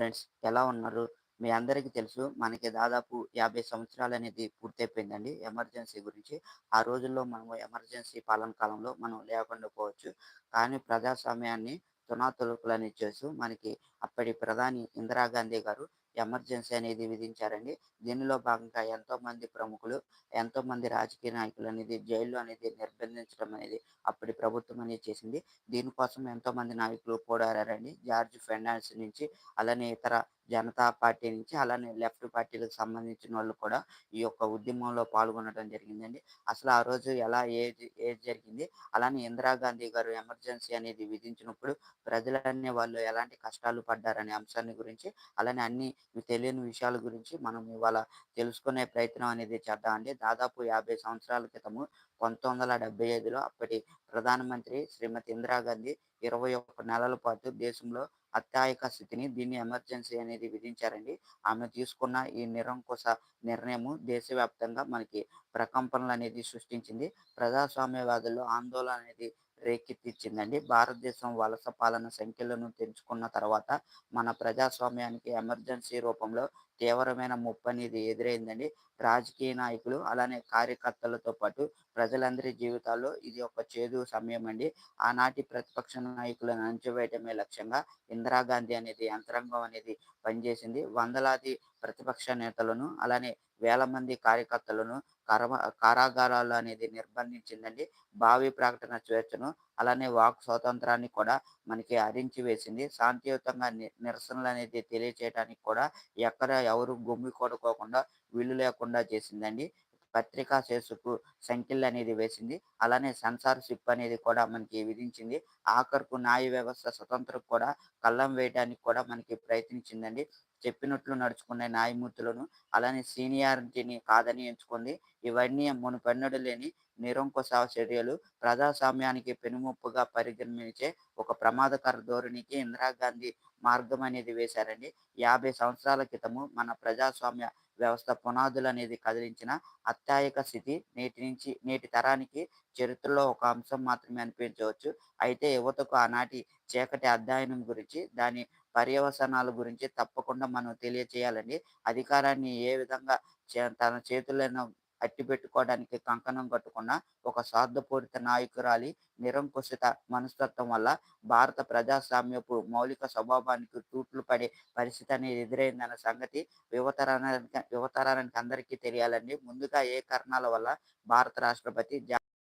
Friends ఎలా ఉన్నారు? మీ అందరికీ తెలుసు మనకి దాదాపు యాభై సంవత్సరాలు అనేది పూర్తయిపోయిందండి ఎమర్జెన్సీ గురించి. ఆ రోజుల్లో మనము ఎమర్జెన్సీ పాలన కాలంలో మనం లేకుండా పోవచ్చు. కానీ ప్రజాస్వామ్యాన్ని తునాతునకలనిచ్చేస్తూ మనకి అప్పటి ప్రధాని ఇందిరాగాంధీ గారు ఎమర్జెన్సీ అనేది విధించారండి. దీనిలో భాగంగా ఎంతోమంది ప్రముఖులు, ఎంతోమంది రాజకీయ నాయకులు అనేది జైల్లో అనేది నిర్బంధించడం అనేది అప్పటి ప్రభుత్వం అనేది చేసింది. దీనికోసం ఎంతోమంది నాయకులు పోరాడారండి. జార్జ్ ఫెర్నాండ్స్ నుంచి అలానే ఇతర జనతా పార్టీ నుంచి అలానే లెఫ్ట్ పార్టీలకు సంబంధించిన వాళ్ళు కూడా ఈ యొక్క ఉద్యమంలో పాల్గొనడం జరిగిందండి. అసలు ఆ రోజు ఎలా ఏది ఏది జరిగింది? అలానే ఇందిరాగాంధీ గారు ఎమర్జెన్సీ అనేది విధించినప్పుడు ప్రజలనే వాళ్ళు ఎలాంటి కష్టాలు పడ్డారనే అంశాన్ని గురించి అలానే అన్ని తెలియని విషయాల గురించి మనం ఇవాళ తెలుసుకునే ప్రయత్నం అనేది చేద్దామండి. దాదాపు 50 సంవత్సరాల క్రితము 1975లో అప్పటి ప్రధానమంత్రి శ్రీమతి ఇందిరాగాంధీ 21 నెలల పాటు దేశంలో అత్యాయక స్థితిని దీన్ని ఎమర్జెన్సీ అనేది విధించారండి. ఆమె తీసుకున్న ఈ నిరంకుశ నిర్ణయం దేశవ్యాప్తంగా మనకి ప్రకంపనలు అనేది సృష్టించింది. ప్రజాస్వామ్యవాదుల్లో ఆందోళన అనేది రేకెత్తించిందండి. భారతదేశం వలస పాలన సంఖ్యలను తెంచుకున్న తర్వాత మన ప్రజాస్వామ్యానికి ఎమర్జెన్సీ రూపంలో తీవ్రమైన ముప్పనేది ఎదురైందండి. రాజకీయ నాయకులు అలానే కార్యకర్తలతో పాటు ప్రజలందరి జీవితాల్లో ఇది ఒక చేదు సమయం అండి ఆనాటి ప్రతిపక్ష నాయకులను అణచివేయటమే లక్ష్యంగా ఇందిరాగాంధీ అనేది యంత్రాంగం అనేది పనిచేసింది. వందలాది ప్రతిపక్ష నేతలను అలానే వేల మంది కార్యకర్తలను కరవ కారాగారాలు అనేది నిర్బంధించిందండి. భావి ప్రకటన స్వేచ్ఛను అలానే వాక్ స్వాతంత్రాన్ని కూడా మనకి హరించి వేసింది. శాంతియుతంగా నిరసనలు అనేది తెలియచేయడానికి కూడా ఎక్కడ ఎవరు గుమికూడుకోకుండా వీలు లేకుండా చేసిందండి. పత్రికా స్వేచ్ఛకు సంకెళ్ళనేది వేసింది. అలానే సెన్సార్‌షిప్ అనేది కూడా మనకి విధించింది. ఆఖరుకు న్యాయ వ్యవస్థ స్వతంత్రం కూడా కళ్ళం వేయడానికి కూడా మనకి ప్రయత్నించిందండి. చెప్పినట్లు నడుచుకునే న్యాయమూర్తులను అలానే సీనియారిటీని కాదని ఎంచుకుంది. ఇవన్నీ మునుపెన్నడు లేని నిరంకుశ చర్యలు. ప్రజాస్వామ్యానికి పెనుముప్పుగా పరిగణించే ఒక ప్రమాదకర ధోరణికి ఇందిరాగాంధీ మార్గం అనేది వేశారండి. 50 సంవత్సరాల క్రితము మన ప్రజాస్వామ్య వ్యవస్థ పునాదులు అనేది కదిలించిన అత్యాయక స్థితి నేటి నుంచి నేటి తరానికి చరిత్రలో ఒక అంశం మాత్రమే అనిపించవచ్చు. అయితే యువతకు ఆనాటి చీకటి అధ్యయనం గురించి, దాని పర్యవసనాల గురించి తప్పకుండా మనం తెలియచేయాలండి. అధికారాన్ని ఏ విధంగా చే తన చేతులను అట్టి పెట్టుకోవడానికి కంకణం కట్టుకున్న ఒక స్వార్థపూరిత నాయకురాలి నిరంకుశిత మనస్తత్వం వల్ల భారత ప్రజాస్వామ్యపు మౌలిక స్వభావానికి తూట్లు పడే పరిస్థితి అనేది ఎదురైందన్న సంగతి యువతరానికి యువతరానికి అందరికీ తెలియాలండి. ముందుగా ఏ కారణాల వల్ల భారత రాష్ట్రపతి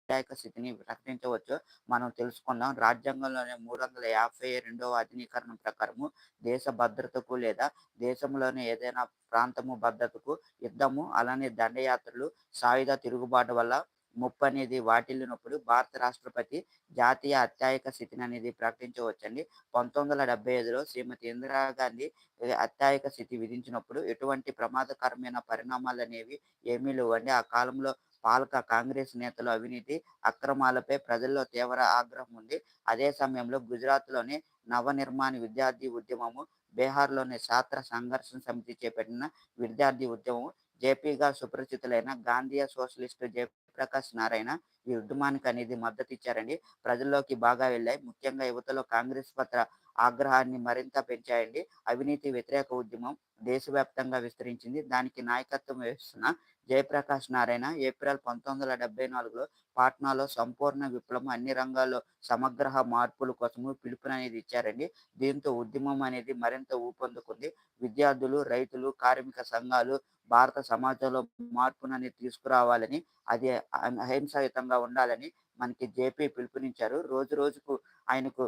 అత్యాయక స్థితిని ప్రకటించవచ్చో మనం తెలుసుకుందాం. రాజ్యాంగంలోని మూడు వందల యాభై రెండవ అధినీకరణ ప్రకారము దేశ భద్రతకు లేదా దేశంలోని ఏదైనా ప్రాంతము భద్రతకు యుద్ధము అలానే దండయాత్రలు, సాయుధ తిరుగుబాటు వల్ల ముప్పనేది వాటిల్లినప్పుడు భారత రాష్ట్రపతి జాతీయ అత్యాయక స్థితిని అనేది ప్రకటించవచ్చండి. 1975లో శ్రీమతి ఇందిరాగాంధీ అత్యాయక స్థితి విధించినప్పుడు ఎటువంటి ప్రమాదకరమైన పరిణామాలు అనేవి ఏమీ లేవండి. ఆ కాలంలో పాలక కాంగ్రెస్ నేతలు అవినీతి, అక్రమాలపై ప్రజల్లో తీవ్ర ఆగ్రహం ఉంది. అదే సమయంలో గుజరాత్‌లోని నవనిర్మాణ విద్యార్థి ఉద్యమము, బీహార్‌లోని ఛాత్ర సంఘర్షణ సమితి చేపట్టిన విద్యార్థి ఉద్యమం, జేపీగా సుపరిచితులైన గాంధీయ సోషలిస్టు జయప్రకాష్ నారాయణ ఈ ఉద్యమానికి అనేది మద్దతు ఇచ్చారండి ప్రజల్లోకి బాగా వెళ్ళాయి. ముఖ్యంగా యువతలో కాంగ్రెస్ పత్ర ఆగ్రహాన్ని మరింత పెంచాయండి. అవినీతి వ్యతిరేక ఉద్యమం దేశవ్యాప్తంగా విస్తరించింది. దానికి నాయకత్వం వహిస్తున్న జయప్రకాష్ నారాయణ ఏప్రిల్ 1974లో పాట్నాలో సంపూర్ణ విప్లవం, అన్ని రంగాల్లో సమగ్ర మార్పుల కోసము పిలుపుననేది ఇచ్చారండి. దీంతో ఉద్యమం అనేది మరింత ఊపందుకుంది. విద్యార్థులు, రైతులు, కార్మిక సంఘాలు భారత సమాజంలో మార్పుననేది తీసుకురావాలని, అది అహింసాయుతంగా ఉండాలని మనకి జేపీ పిలుపునిచ్చారు. రోజు రోజుకు ఆయనకు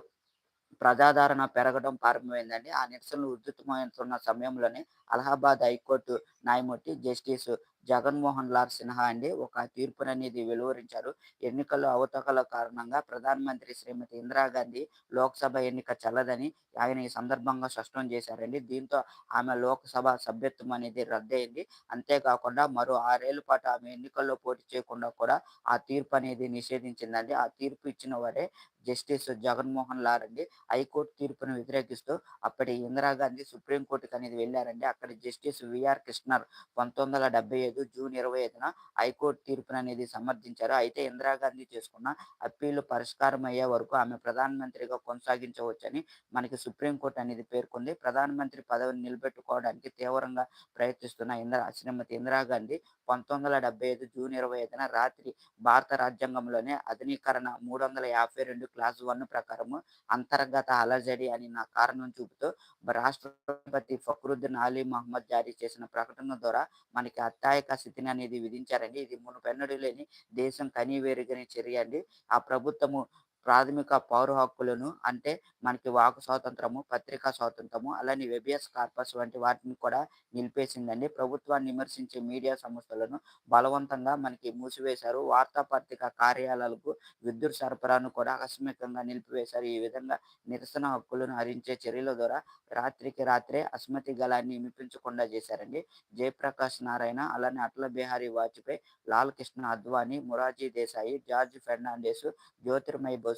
ప్రజాదరణ పెరగడం ప్రారంభమైందండి. ఆ నిరసనలు ఉధృతమవుతున్న సమయంలోనే అలహాబాద్ హైకోర్టు న్యాయమూర్తి జస్టిస్ జగన్మోహన్ లాల్ సిన్హా అండి ఒక తీర్పుననేది వెలువరించారు. ఎన్నికల్లో అవతకల కారణంగా ప్రధానమంత్రి శ్రీమతి ఇందిరాగాంధీ లోక్సభ ఎన్నిక చల్లదని ఆయన ఈ సందర్భంగా స్పష్టం చేశారండి. దీంతో ఆమె లోక్సభ సభ్యత్వం అనేది రద్దయింది. అంతేకాకుండా మరో ఆరేళ్ళ పాటు ఆమె ఎన్నికల్లో పోటీ చేయకుండా కూడా ఆ తీర్పు అనేది నిషేధించిందండి. ఆ తీర్పు ఇచ్చిన వారే జస్టిస్ జగన్మోహన్ లాల్ అండి హైకోర్టు తీర్పును వ్యతిరేకిస్తూ అప్పటి ఇందిరాగాంధీ సుప్రీంకోర్టుకు అనేది వెళ్ళారండి. అక్కడ జస్టిస్ విఆర్ కృష్ణర్ పంతొమ్మిది వందల డెబ్బై ఐదు జూన్ ఇరవై ఐదున హైకోర్టు తీర్పును అనేది సమర్థించారు. అయితే ఇందిరాగాంధీ చేసుకున్న అప్పీలు పరిష్కారం అయ్యే వరకు ఆమె ప్రధానమంత్రిగా కొనసాగించవచ్చని మనకి సుప్రీంకోర్టు అనేది పేర్కొంది. ప్రధానమంత్రి పదవిని నిలబెట్టుకోవడానికి తీవ్రంగా ప్రయత్నిస్తున్న ఇందిరా శ్రీమతి ఇందిరాగాంధీ పంతొమ్మిది వందల డెబ్బై ఐదు జూన్ ఇరవై ఐదున రాత్రి భారత రాజ్యాంగంలోనే అధునీకరణ మూడు వందల యాభై రెండు క్లాస్ వన్ ప్రకారము అంతర్గత అలజడి అని నా కారణం చూపుతూ రాష్ట్రపతి ఫక్రుద్దీన్ అలీ మహమ్మద్ జారీ చేసిన ప్రకటన ద్వారా మనకి అత్యాయక స్థితిని అనేది విధించారండి. ఇది మునుపెన్నడు లేని దేశం కనీవేరుగని చర్య అండి. ఆ ప్రభుత్వము ప్రాథమిక పౌర హక్కులను అంటే మనకి వాక్ స్వాతంత్రము పత్రికా స్వాతంత్రము అలానే వెబియస్ కార్పస్ వంటి వాటిని కూడా నిలిపేసిందండి. ప్రభుత్వాన్ని విమర్శించే మీడియా సంస్థలను బలవంతంగా మనకి మూసివేశారు. వార్తాపత్రిక కార్యాలయాలకు విద్యుత్ సరఫరాను కూడా ఆకస్మికంగా నిలిపివేశారు. ఈ విధంగా నిరసన హక్కులను హరించే చర్యల ద్వారా రాత్రికి రాత్రే అస్మతి గలాన్ని వినిపించకుండా చేశారండి. జయప్రకాష్ నారాయణ అలానే అటల్ బిహారీ వాజ్పేయి లాల్ కృష్ణ అద్వానీ మొరార్జీ దేశాయి జార్జ్ ఫెర్నాండెస్ జ్యోతిర్మయ్ బోసు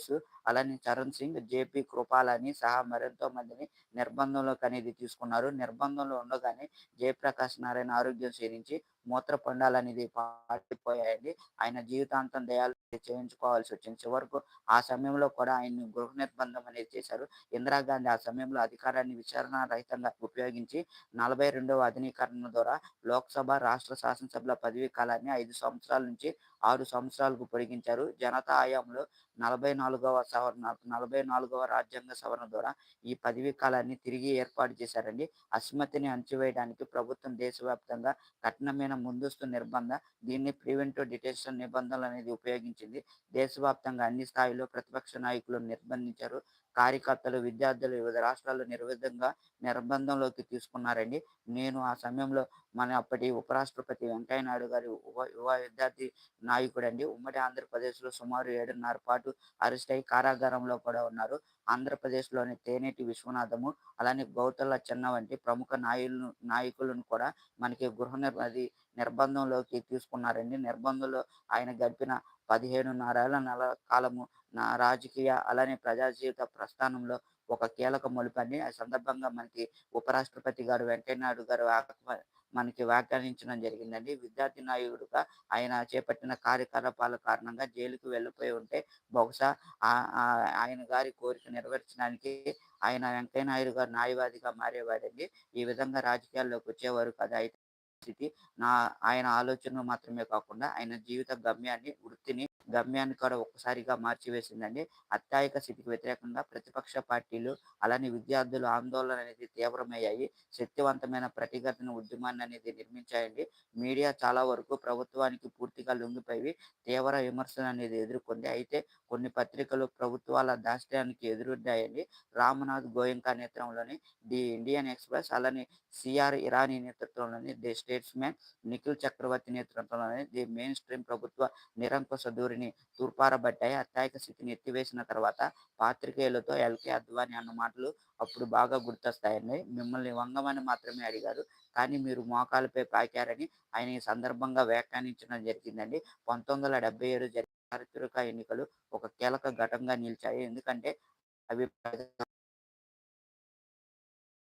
అలానే చరణ్ సింగ్ జేపీ కృపాలని సహా మరెంతో మందిని నిర్బంధంలోకి అనేది తీసుకున్నారు. నిర్బంధంలో ఉండగానే జయప్రకాష్ నారాయణ ఆరోగ్యం క్షీణించి మూత్రపిండాలు అనేది పాటిపోయాయండి ఆయన జీవితాంతం దయాలు చేయించుకోవాల్సి వచ్చింది. చివరకు ఆ సమయంలో కూడా ఆయన్ని గృహ నిర్బంధం అనేది చేశారు. ఇందిరాగాంధీ ఆ సమయంలో అధికారాన్ని విచారణ రహితంగా ఉపయోగించి నలభై రెండవ అధినీకరణ ద్వారా లోక్సభ రాష్ట్ర శాసనసభల పదవీ కాలాన్ని ఐదు సంవత్సరాల నుంచి ఆరు సంవత్సరాలకు పొడిగించారు. జనతా హయాంలో నలభై నాలుగవ సవరణ నలభై నాలుగవ రాజ్యాంగ సవరణ ద్వారా ఈ పదవీ కాలాన్ని తిరిగి ఏర్పాటు చేశారండి. అస్మతిని అణచివేయడానికి ప్రభుత్వం దేశవ్యాప్తంగా కఠినమైన ముందస్తు నిర్బంధ దీన్ని ప్రివెంటివ్ డిటెన్షన్ నిబంధనలు అనేది ఉపయోగించింది. దేశవ్యాప్తంగా అన్ని స్థాయిలో ప్రతిపక్ష నాయకులను నిర్బంధించారు. కార్యకర్తలు విద్యార్థులు వివిధ రాష్ట్రాల్లో నిర్విధంగా నిర్బంధంలోకి తీసుకున్నారండి. నేను ఆ సమయంలో మన అప్పటి ఉపరాష్ట్రపతి వెంకయ్య నాయుడు గారి యువ యువ విద్యార్థి నాయకుడు అండి ఉమ్మడి ఆంధ్రప్రదేశ్లో సుమారు ఏడున్నర పాటు అరెస్ట్ అయి కారాగారంలో కూడా ఉన్నారు. ఆంధ్రప్రదేశ్లోని తేనేటి విశ్వనాథము అలానే గౌతల చెన్న వంటి ప్రముఖ నాయులను నాయకులను కూడా మనకి గృహ నిర్ నిర్బంధంలోకి తీసుకున్నారండి. నిర్బంధంలో ఆయన గడిపిన పదిహేనున్నరేళ్ళ నెల కాలము నా రాజకీయ అలానే ప్రజా జీవిత ప్రస్థానంలో ఒక కీలక మలుపండి. ఆ సందర్భంగా మనకి ఉపరాష్ట్రపతి గారు వెంకయ్య నాయుడు గారు ఆక- మనకి వ్యాఖ్యానించడం జరిగిందండి. విద్యార్థి నాయకుడుగా ఆయన చేపట్టిన కార్యకలాపాల కారణంగా జైలుకు వెళ్ళిపోయి ఉంటే బహుశా ఆ- ఆయన గారి కోరిక నెరవేర్చడానికి ఆయన వెంకయ్య నాయుడు గారు న్యాయవాదిగా మారేవాడండి ఈ విధంగా రాజకీయాల్లోకి వచ్చేవారు కదా అయితే స్థితి నా ఆయన ఆలోచనలు మాత్రమే కాకుండా ఆయన జీవిత గమ్యాన్ని వృత్తిని గమ్యాన్ని కూడా ఒక్కసారిగా మార్చివేసిందండి. అత్యాయిక స్థితికి వ్యతిరేకంగా ప్రతిపక్ష పార్టీలు అలానే విద్యార్థులు ఆందోళన అనేది తీవ్రమయ్యాయి. శక్తివంతమైన ప్రతిఘటన ఉద్యమాన్ని అనేది నిర్మించాయండి. మీడియా చాలా వరకు ప్రభుత్వానికి పూర్తిగా లొంగిపోయి తీవ్ర విమర్శలు అనేది ఎదుర్కొంది. అయితే కొన్ని పత్రికలు ప్రభుత్వాల దాష్ట్యానికి ఎదురొడ్డాయండి. రామనాథ్ గోయంకా నేతృత్వంలోని ది ఇండియన్ ఎక్స్ప్రెస్ అలానే సిఆర్ ఇరానీ నేతృత్వంలోని ది స్టేట్స్మెన్ నిఖిల్ చక్రవర్తి నేతృత్వంలోని ది మెయిన్ స్ట్రీమ్ ప్రభుత్వ నిరంకుశ ధోరణి తూర్పారబట్టాయి అత్యాయక స్థితిని ఎత్తివేసిన తర్వాత పాత్రికేయులతో ఎల్కే అద్వాని అన్న మాటలు అప్పుడు బాగా గుర్తొస్తాయని మిమ్మల్ని వంగమని మాత్రమే అడిగారు. కానీ మీరు మోకాలపై పాకారని ఆయన ఈ సందర్భంగా వ్యాఖ్యానించడం జరిగిందండి. పంతొమ్మిది వందల డెబ్బై ఏడు జరిగిన చారిత్రక ఎన్నికలు ఒక కీలక ఘటంగా నిలిచాయి. ఎందుకంటే అవి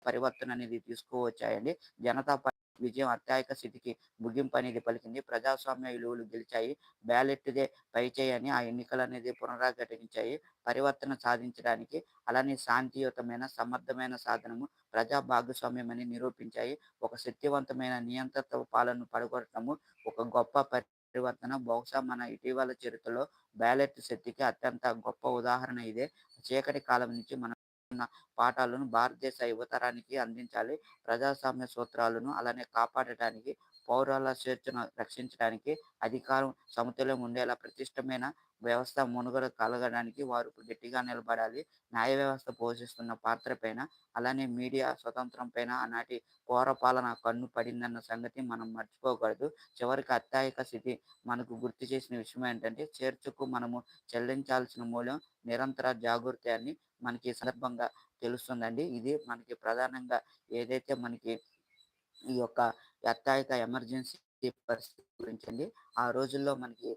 పరివర్తన అనేది తీసుకువచ్చాయండి. జనతా పార్టీ విజయం అత్యాయక స్థితికి ముగింపు అనేది పలికింది ప్రజాస్వామ్య విలువలు గెలిచాయి. బ్యాలెట్దే పైచేయి అని ఆ ఎన్నికలు అనేది పునరాఘటించాయి. పరివర్తన సాధించడానికి అలానే శాంతియుతమైన సమర్థమైన సాధనము ప్రజా భాగస్వామ్యం అని నిరూపించాయి. ఒక శక్తివంతమైన నియంత్రిత పాలన పడగొట్టడము ఒక గొప్ప పరివర్తన. బహుశా మన ఇటీవల చరిత్రలో బ్యాలెట్ శక్తికి అత్యంత గొప్ప ఉదాహరణ ఇదే. చీకటి కాలం నుంచి మన నేర్చుకున్న పాఠాలను భారతదేశ యువతరానికి అందించాలి. ప్రజాస్వామ్య సూత్రాలను అలానే కాపాడటానికి పౌరాల స్వేచ్ఛను రక్షించడానికి అధికారం సమతుల్యం ఉండేలా ప్రతిష్టమైన వ్యవస్థ మనుగడ కలగడానికి వారు గట్టిగా నిలబడాలి. న్యాయ వ్యవస్థ పోషిస్తున్న పాత్ర పైన అలానే మీడియా స్వతంత్రం పైన ఆనాటి పౌర పాలన కన్ను పడిందన్న సంగతి మనం మర్చిపోకూడదు. చివరికి అత్యాయక స్థితి మనకు గుర్తు చేసిన విషయం ఏంటంటే చేర్చుకు మనము చెల్లించాల్సిన మూల్యం నిరంతర జాగృతి అని మనకి సందర్భంగా తెలుస్తుందండి. ఇది మనకి ప్రధానంగా ఏదైతే మనకి ఈ యొక్క అత్యాయక ఎమర్జెన్సీ పరిస్థితి గురించి ఆ రోజుల్లో మనకి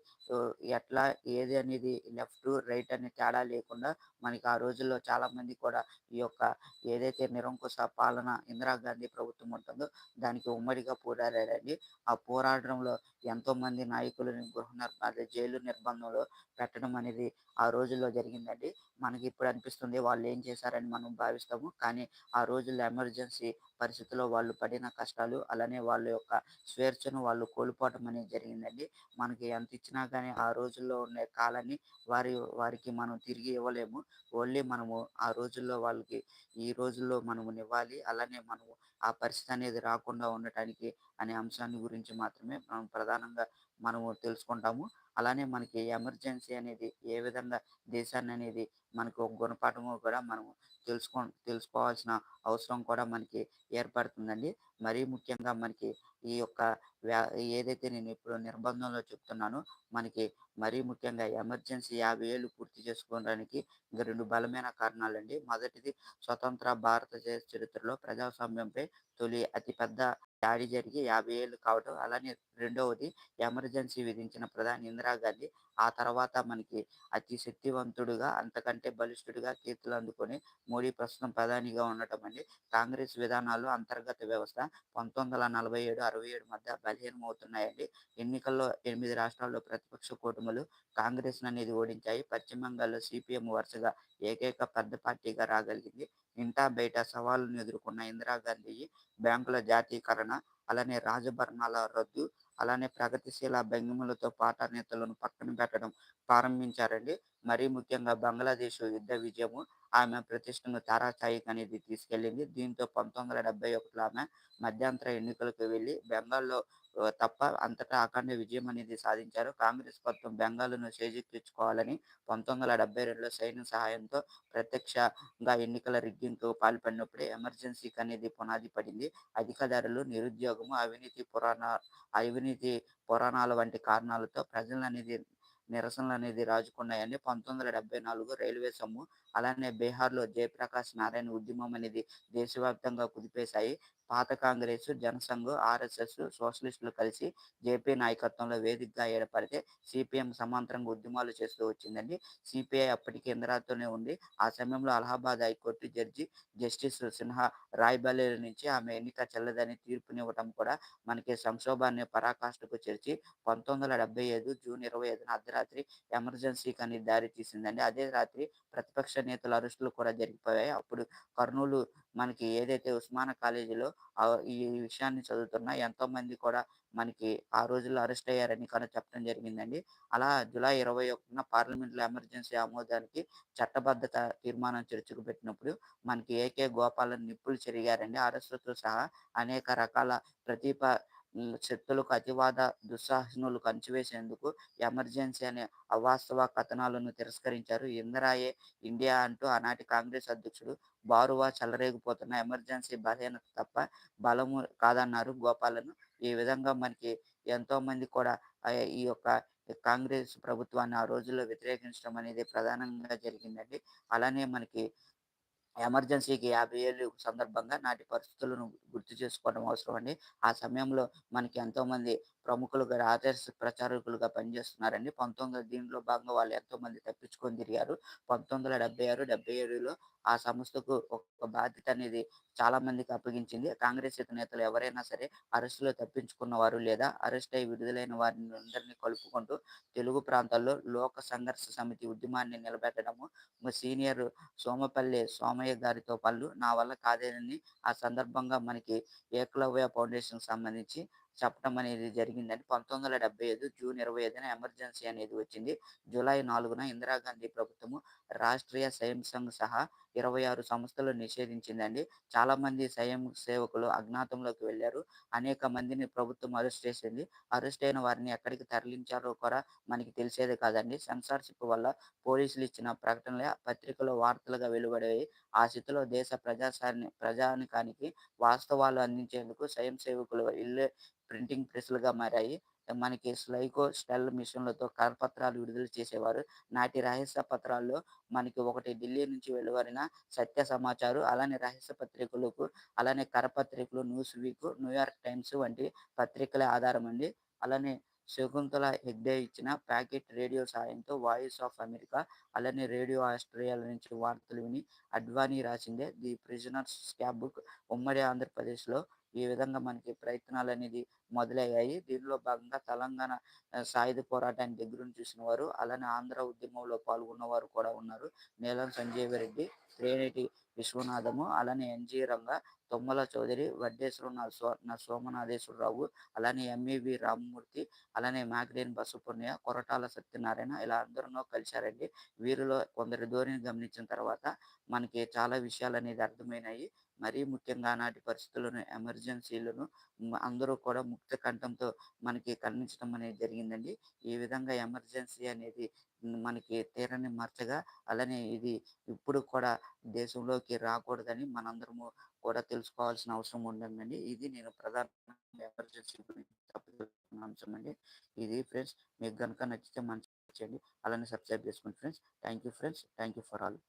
ఎట్లా ఏది అనేది లెఫ్ట్, రైట్ అనే తేడా లేకుండా మనకి ఆ రోజుల్లో చాలా మంది కూడా ఈ యొక్క ఏదైతే నిరంకుశ పాలన ఇందిరాగాంధీ ప్రభుత్వం ఉంటుందో దానికి ఉమ్మడిగా పోరాడారండి. ఆ పోరాడటంలో ఎంతో మంది నాయకులని గృహ నిర్ అదే జైలు నిర్బంధంలో పెట్టడం అనేది ఆ రోజుల్లో జరిగిందండి. మనకి ఇప్పుడు అనిపిస్తుంది వాళ్ళు ఏం చేశారని మనం భావిస్తాము. కానీ ఆ రోజుల్లో ఎమర్జెన్సీ పరిస్థితిలో వాళ్ళు పడిన కష్టాలు, అలానే వాళ్ళ యొక్క స్వేచ్ఛను వాళ్ళు కోల్పోవటం అనేది జరిగిందండి. మనకి ఎంత ఇచ్చినా కానీ ఆ రోజుల్లో ఉండే కాలాన్ని వారి వారికి మనం తిరిగి ఇవ్వలేము. ఓన్లీ మనము ఆ రోజుల్లో వాళ్ళకి ఈ రోజుల్లో మనము ఇవ్వాలి. అలానే మనము ఆ పరిస్థితి అనేది రాకుండా ఉండటానికి అనే అంశాన్ని గురించి మాత్రమే మనం ప్రధానంగా మనము తెలుసుకుంటాము. అలానే మనకి ఎమర్జెన్సీ అనేది ఏ విధంగా దేశాన్ని అనేది మనకు గుణపాఠము కూడా మనము తెలుసుకో తెలుసుకోవాల్సిన అవసరం కూడా మనకి ఏర్పడుతుందండి. మరీ ముఖ్యంగా మనకి ఈ యొక్క ఏదైతే నేను ఇప్పుడు నిర్బంధంలో చెప్తున్నానో మనకి మరీ ముఖ్యంగా ఎమర్జెన్సీ 50 ఏళ్ళు పూర్తి చేసుకోవడానికి రెండు బలమైన కారణాలండి. మొదటిది స్వతంత్ర భారతదేశ చరిత్రలో ప్రజాస్వామ్యంపై తొలి అతిపెద్ద దాడి జరిగి 50 ఏళ్ళు కావటం. అలానే రెండవది ఎమర్జెన్సీ విధించిన ప్రధాని ఇందిరాగాంధీ. ఆ తర్వాత మనకి అతి శక్తివంతుడుగా, అంతకంటే బలిష్టుడిగా కీర్తులందుకుని మోడీ ప్రస్తుతం ప్రధానిగా ఉండటం అండి. కాంగ్రెస్ విధానాలు, అంతర్గత వ్యవస్థ 1947, 67 మధ్య బలహీనమవుతున్నాయండి. ఎన్నికల్లో ఎనిమిది రాష్ట్రాల్లో ప్రతిపక్ష కూటములు కాంగ్రెస్‌ననేది ఓడించాయి. పశ్చిమ బెంగాల్‌లో సిపిఎం వరుసగా ఏకైక పెద్ద పార్టీగా రాగలిగింది. ఇంటా, బయట సవాళ్ళను ఎదుర్కొన్న ఇందిరాగాంధీ బ్యాంకుల జాతీయకరణ, అలానే రాజభరణాల రద్దు, అలానే ప్రగతిశీల భంగిమలతో పాట నేతలను పక్కన పెట్టడం ప్రారంభించారండి. మరీ ముఖ్యంగా బంగ్లాదేశ్ యుద్ధ విజయము ఆమె ప్రతిష్టను తారాస్థాయికనేది తీసుకెళ్ళింది. దీంతో 1971లో ఆమె మధ్యంతర ఎన్నికలకు వెళ్ళి బెంగాల్‌లో తప్ప అంతటా అఖండ విజయం అనేది సాధించారు. కాంగ్రెస్ ప్రభుత్వం బెంగాల్‌ను చేజిక్కించుకోవాలని 1972లో సైన్యం సహాయంతో ప్రత్యక్షంగా ఎన్నికల రిగ్గింగ్‌కు పాల్పడినప్పుడే ఎమర్జెన్సీకనేది పునాది పడింది. అధిక ధరలు, నిరుద్యోగము, అవినీతి పురాణ అవినీతి పురాణాల వంటి కారణాలతో ప్రజలనేది నిరసనలనేది రాజుకున్నాయండి. 1974 రైల్వే సమ్ము అలానే బీహార్‌లో జయప్రకాష్ నారాయణ ఉద్యమం అనేది దేశవ్యాప్తంగా కుదిపేశాయి. పాత కాంగ్రెస్, జనసంఘ్, ఆర్ఎస్ఎస్, సోషలిస్టులు కలిసి జేపీ నాయకత్వంలో వేదికగా ఏర్పడితే సిపిఎం సమాంతరంగా ఉద్యమాలు చేస్తూ వచ్చిందండి. సిపిఐ అప్పటికి కేంద్రాలతోనే ఉంది. ఆ సమయంలో Allahabad high court judge justice Sinha Raebareli నుంచి ఆమె ఎన్నిక చెల్లదని తీర్పునివ్వటం కూడా మనకి సంక్షోభాన్ని పరాకాష్ఠకు చేర్చి 1975 జూన్ 25న అర్ధరాత్రి ఎమర్జెన్సీకని దారి తీసిందండి. అదే రాత్రి ప్రతిపక్ష నేతల అరెస్టులు కూడా జరిగిపోయాయి. అప్పుడు కర్నూలు మనకి ఏదైతే ఉస్మాన కాలేజీలో ఈ విషయాన్ని చదువుతున్న ఎంతోమంది కూడా మనకి ఆ రోజుల్లో అరెస్ట్ అయ్యారని కూడా చెప్పడం జరిగిందండి. అలా జులై 21న పార్లమెంట్‌లో ఎమర్జెన్సీ ఆమోదానికి చట్టబద్ధత తీర్మానం చర్చకు పెట్టినప్పుడు మనకి ఏకే గోపాలన్ నిప్పులు చెరిగారండి. అరెస్టులతో సహా అనేక రకాల ప్రతిప శక్తులకు అతివాద దుస్సాహనులకు కంచివేసేందుకు ఎమర్జెన్సీ అనే అవాస్తవ కథనాలను తిరస్కరించారు. ఇందిరాయే ఇండియా అంటూ ఆనాటి కాంగ్రెస్ అధ్యక్షుడు బారువా చెలరేగిపోతున్న ఎమర్జెన్సీ బలహీనత తప్ప బలము కాదన్నారు గోపాలను ఈ విధంగా మనకి ఎంతో మంది కూడా ఈ యొక్క కాంగ్రెస్ ప్రభుత్వాన్ని ఆ రోజుల్లో వ్యతిరేకించడం అనేది ప్రధానంగా జరిగిందండి. అలానే మనకి ఎమర్జెన్సీకి 50 ఏళ్ళు సందర్భంగా నాటి పరిస్థితులను గుర్తు చేసుకోవడం అవసరం అండి. ఆ సమయంలో మనకి ఎంతోమంది ప్రముఖులుగా ఆదర్శ ప్రచారకులుగా పనిచేస్తున్నారండి. 19 దీంట్లో భాగంగా వాళ్ళు ఎంతోమంది తప్పించుకొని తిరిగారు. 1976, 77లో ఆ సంస్థకు ఒక బాధ్యత అనేది చాలా మందికి అప్పగించింది. కాంగ్రెస్ నేతలు ఎవరైనా సరే అరెస్టులో తప్పించుకున్నవారు లేదా అరెస్ట్ అయి విడుదలైన వారిని అందరినీ కలుపుకుంటూ తెలుగు ప్రాంతాల్లో లోక సంఘర్ష సమితి ఉద్యమాన్ని నిలబెట్టడము సీనియర్ సోమపల్లి సోమయ్య గారితో పలు నా వల్ల కాదేనని ఆ సందర్భంగా మనకి ఏకలవ్య ఫౌండేషన్ సంబంధించి చెప్పడం అనేది జరిగిందని పంతొమ్మిది వందల డెబ్బై ఐదు జూన్ 25న ఎమర్జెన్సీ అనేది వచ్చింది. జూలై నాలుగున ఇందిరాగాంధీ ప్రభుత్వము రాష్ట్రీయ స్వయం సంఘ్ సహా ఇరవై ఆరు సంస్థలు నిషేధించిందండి. చాలామంది స్వయం సేవకులు అజ్ఞాతంలోకి వెళ్ళారు. అనేక మందిని ప్రభుత్వం అరెస్ట్ చేసింది. అరెస్ట్ అయిన వారిని ఎక్కడికి తరలించారో కూడా మనకి తెలిసేది కాదండి. సెన్సార్‌షిప్ వల్ల పోలీసులు ఇచ్చిన ప్రకటనలే పత్రికలో వార్తలుగా వెలువడాయి. ఆ స్థితిలో దేశ ప్రజాసాని ప్రజానికానికి వాస్తవాలు అందించేందుకు స్వయం సేవకులు ఇళ్ళే ప్రింటింగ్ ప్రెస్‌లుగా మారాయి. మనకి స్లైకో, స్టెల్ మిషన్‌లతో కరపత్రాలు విడుదల చేసేవారు. నాటి రహస్య పత్రాల్లో మనకి ఒకటి ఢిల్లీ నుంచి వెలువడిన సత్య సమాచారం, అలానే రహస్య పత్రికలకు, అలానే కరపత్రికలు 'Newsweek', 'New York Times' వంటి పత్రికల ఆధారం అండి అలానే శకుంతల హెగ్డే ఇచ్చిన ప్యాకెట్ రేడియో సాయంతో వాయిస్ ఆఫ్ అమెరికా అలానే రేడియో ఆస్ట్రేలియాల నుంచి వార్తలు విని అడ్వానీ రాసిందే ది ప్రిజనర్స్ స్కాబ్ బుక్ ఉమ్మడి ఆంధ్రప్రదేశ్లో ఈ విధంగా మనకి ప్రయత్నాలు అనేది మొదలయ్యాయి. దీనిలో భాగంగా తెలంగాణ సాయుధ పోరాటాన్ని దగ్గరుండి చూసిన వారు అలానే ఆంధ్ర ఉద్యమంలో పాల్గొన్న వారు కూడా ఉన్నారు. నీలం సంజీవ రెడ్డి త్రేనేటి విశ్వనాథము అలానే ఎన్జి రంగ తొమ్మల చౌదరి వడ్డేశ్వరం నా సోమనాథేశ్వరరావు అలానే ఎంఈవి రామమూర్తి అలానే మాకిడేని బసుపుణ్య కొరటాల సత్యనారాయణ ఇలా అందరూ కలిశారండి. వీరిలో కొందరి ధోరణి గమనించిన తర్వాత మనకి చాలా విషయాలు అనేది అర్థమైనాయి. మరీ ముఖ్యంగా నాటి పరిస్థితులను ఎమర్జెన్సీలను అందరూ కూడా ముక్త కంఠంతో మనకి ఖండించడం అనేది జరిగిందండి. ఈ విధంగా ఎమర్జెన్సీ అనేది మనకి తీరని మర్చగా అలానే ఇది ఇప్పుడు కూడా దేశంలోకి రాకూడదని మనందరము కూడా తెలుసుకోవాల్సిన అవసరం ఉండదండి ఇది నేను ప్రధాన ఎమర్జెన్సీ గురించి అంశం అండి. ఇది ఫ్రెండ్స్ మీకు కనుక నచ్చితే మంచి చేయండి అలానే సబ్స్క్రైబ్ చేసుకోండి friends. Thank you friends. Thank you for all.